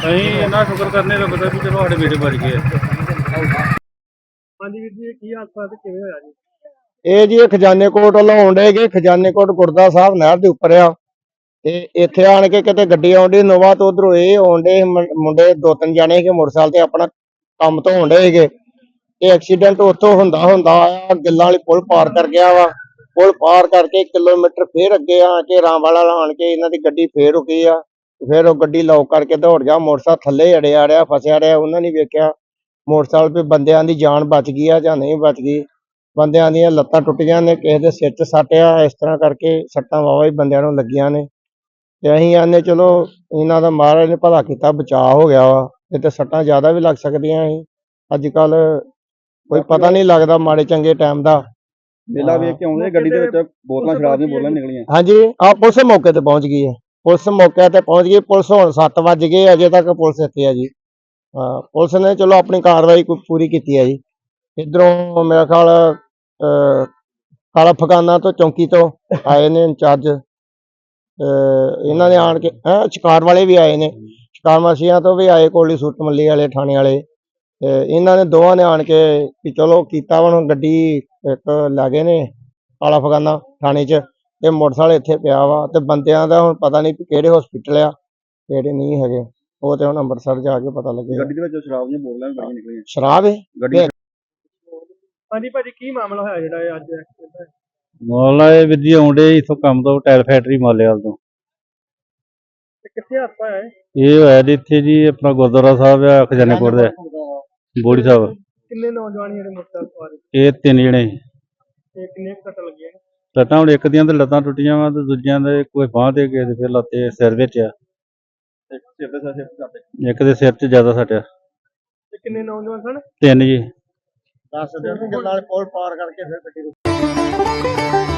ਅਸੀਂ ਇੰਨਾ ਸ਼ੁਕਰ ਕਰਨੇ ਲੱਗਦਾ ਦਾ ਵੀ ਚਲੋ ਸਾਡੇ ਬੇਟੇ ਬਚ ਗਏ ਹਾਂਜੀ ਵੀਰ ਜੀ ਇਹ ਕੀ ਹਾਦਸਾ ਤੇ ਕਿਵੇਂ ਹੋਇਆ ਜੀ? ਇਹ ਜੀ ਇਹ ਖਜ਼ਾਨੇ ਕੋਟ ਵੱਲੋਂ ਆਉਂਦੇ ਗਏ ਖਜ਼ਾਨੇ ਕੋਟ ਗੁਰਦਾ ਸਾਹਿਬ ਨਹਿਰ ਦੇ ਉੱਪਰ ਆ। ਤੇ ਇੱਥੇ ਆਣ ਕੇ ਕਿਤੇ ਗੱਡੀ ਆਉਂਦੀ ਨੋਵਾ ਤੋਂ ਉਧਰੋਂ ਇਹ ਆਉਂਦੇ ਮੁੰਡੇ ਦੋ ਤਿੰਨ ਜਾਣੇ ਕਿ ਮੋਟਰਸਾਈਕਲ ਤੇ ਆਪਣਾ ਕੰਮ ਤੋਂ ਆਉਂਦੇ ਸੀਗੇ। ਇਹ ਐਕਸੀਡੈਂਟ ਉੱਥੋਂ ਹੁੰਦਾ ਹੁੰਦਾ ਆਇਆ ਗਿੱਲਾਂ ਵਾਲੀ ਪੁਲ ਪਾਰ ਕਰ ਗਿਆ ਵਾ। ਪੁਲ ਪਾਰ ਕਰਕੇ ਕਿਲੋਮੀਟਰ ਫੇਰ ਅੱਗੇ ਆ ਕੇ ਰਾਮਵਾਲਾ ਆਣ ਕੇ ਇਹਨਾਂ ਦੀ ਗੱਡੀ ਫੇਰ ਰੁਕੀ ਆ। ਫੇਰ ਉਹ ਗੱਡੀ ਲੌਕ ਕਰਕੇ ਦੌੜ ਗਿਆ, ਮੋਟਰਸਾਈਕਲ ਥੱਲੇ ਅੜਿਆ ਰਿਹਾ ਫਸਿਆ ਰਿਹਾ ਉਹਨਾਂ ਨੇ ਵੇਖਿਆ। ਮੋਟਰਸਾਈਕਲ 'ਤੇ ਬੰਦਿਆਂ ਦੀ ਜਾਨ ਬਚ ਗਈ ਆ ਜਾਂ ਨਹੀਂ ਬਚ ਗਈ। ਬੰਦਿਆਂ ਦੀਆਂ ਲੱਤਾਂ ਟੁੱਟੀਆਂ ਨੇ ਕਿਸੇ ਦੇ ਸਿਰ 'ਚ ਸੱਟ ਆ ਇਸ ਤਰ੍ਹਾਂ ਕਰਕੇ ਸੱਟਾਂ ਵਾਵਾ ਹੀ ਬੰਦਿਆਂ ਨੂੰ ਲੱਗੀਆਂ ਨੇ। ਤੇ ਅਸੀਂ ਆਨੇ ਚਲੋ ਇਹਨਾਂ ਦਾ ਮਹਾਰਾਜ ਨੇ ਭਲਾ ਕੀਤਾ ਬਚਾਅ ਹੋ ਗਿਆ ਵਾ ਇਹ ਤੇ ਸੱਟਾਂ ਜ਼ਿਆਦਾ ਵੀ ਲੱਗ ਸਕਦੀਆਂ ਸੀ। ਅੱਜ ਕੱਲ ਕੋਈ ਪਤਾ ਨਹੀਂ ਲੱਗਦਾ ਮਾੜੇ ਚੰਗੇ ਟਾਈਮ ਦਾ। ਮੇਲਾ ਵੇਖ ਕੇ ਆਉਂਦੇ ਗੱਡੀ ਦੇ ਵਿੱਚ ਬੋਤਲਾਂ ਸ਼ਰਾਬ ਦੀਆਂ ਬੋਤਲਾਂ ਨਿਕਲੀਆਂ। ਹਾਂਜੀ ਆ ਪੁਲਿਸ ਮੌਕੇ ਤੇ ਪਹੁੰਚ ਗਈ ਹੈ। ਪੁਲਿਸ ਮੌਕੇ ਤੇ ਪਹੁੰਚ ਗਈ ਪੁਲਿਸ ਹੁਣ 7 ਵੱਜ ਗਏ ਅਜੇ ਤੱਕ ਪੁਲਿਸ ਇੱਥੇ ਆ ਜੀ। ਪੁਲਿਸ ਨੇ ਚਲੋ ਆਪਣੀ ਕਾਰਵਾਈ ਕੋਈ ਪੂਰੀ ਕੀਤੀ ਹੈ ਜੀ। ਇਧਰੋਂ ਮੇਰਾ ਖਿਆਲ ਕਾਲਾ ਫਗਾਨਾ ਤੋਂ ਚੌਂਕੀ ਤੋਂ ਆਏ ਨੇ ਇੰਚਾਰਜ। ਇਹਨਾਂ ਨੇ ਆਣ ਕੇ ਹੈਂ ਸ਼ਿਕਾਰ ਵਾਲੇ ਵੀ ਆਏ ਨੇ। ਸ਼ਿਕਾਰ ਮਾਸੀਆਂ ਤੋਂ ਵੀ ਆਏ ਕੋਲੀ ਸੁੱਟ ਮੱਲੀ ਵਾਲੇ ਥਾਣੇ ਵਾਲੇ। ਤੇ ਇਹਨਾਂ ਨੇ ਦੋਵਾਂ ਨੇ ਆਣ ਕੇ ਵੀ ਚਲੋ ਕੀਤਾ ਹੁਣ ਗੱਡੀ ਇੱਕ ਲੈ ਗਏ ਨੇ ਕਾਲਾ ਫਗਾਨਾ ਥਾਣੇ 'ਚ ਤੇ ਮੋਟਰਸਾਈਕਲ ਇੱਥੇ ਪਿਆ ਵਾ ਤੇ ਬੰਦਿਆਂ ਦਾ ਹੁਣ ਪਤਾ ਨਹੀਂ ਕਿਹੜੇ ਹਸਪੀਟਲ ਆ ਕਿਹੜੇ ਨਹੀਂ ਹੈਗੇ। ਉਹ ਤੇ ਹੁਣ ਅੰਮ੍ਰਿਤਸਰ ਜਾ ਕੇ ਪਤਾ ਲੱਗੇਗਾ। ਗੱਡੀ ਦੇ ਵਿੱਚ ਸ਼ਰਾਬ ਦੀਆਂ ਬੋਤਲਾਂ ਵੀ ਬੜੀਆਂ ਨਿਕਲੀਆਂ। ਸ਼ਰਾਬ ਹੈ ਗੱਡੀ ਹਾਂਜੀ ਭਾਜੀ ਕੀ ਮਾਮਲਾ ਹੋਇਆ ਜਿਹੜਾ ਇਹ ਅੱਜ accident ਹੋਇਆ? ਮੌਲਾ ਇਹ ਵਿੱਦੀ ਆਉਂਦੇ ਇਥੋਂ ਕੰਮ ਤੋਂ ਟਾਇਰ ਫੈਕਟਰੀ ਮਾਲੇਵਾਲ ਤੋਂ ਤੇ ਕਿੱਥੇ ਹਾਦਸਾ ਹੋਇਆ ਇਹ? ਇਹ ਹੋਇਆ ਜੀ ਇੱਥੇ ਜੀ ਆਪਣਾ ਗੁਰਦੁਆਰਾ ਸਾਹਿਬ ਆ ਖਜ਼ਾਨੇ ਕੋਟ ਦੇ ਬੋੜੀ ਸਾਹਿਬ ਕਿੰਨੇ ਨੌਜਵਾਨ ਜਿਹੜੇ ਮੋਟਰਸਾਈਕਲ ਸਵਾਰ ਸੀ? ਇਹ ਤਿੰਨ ਜਣੇ ਸੀ। ਤੇ ਕਿੰਨੇ ਕੁ ਸੱਟ ਲੱਗੀਆਂ ਨੇ? ਲੱਤਾਂ ਹੁਣ ਇੱਕ ਦੀਆਂ ਤੇ ਲੱਤਾਂ ਟੁੱਟੀਆਂ ਵਾ ਤੇ ਦੂਜਿਆਂ ਦੇ ਕੋਈ ਬਾਂਹ ਤੇ ਦੇ ਫਿਰ ਲੱਤੇ ਸਿਰ ਵਿੱਚ ਆ ਸਿਰ ਦੇ ਸਿਰ ਤੇ ਇੱਕ ਦੇ ਸਿਰ 'ਚ ਜ਼ਿਆਦਾ ਸੱਟਿਆ ਤੇ ਕਿੰਨੇ ਨੌਜਵਾਨ ਸਨ ਤਿੰਨ ਜੀ ਦੱਸ ਦਿਓ ਕਿ ਵਾਲੇ ਪੁਲ ਪਾਰ ਕਰਕੇ ਫਿਰ ਗੱਡੀ ਰੁਕੀ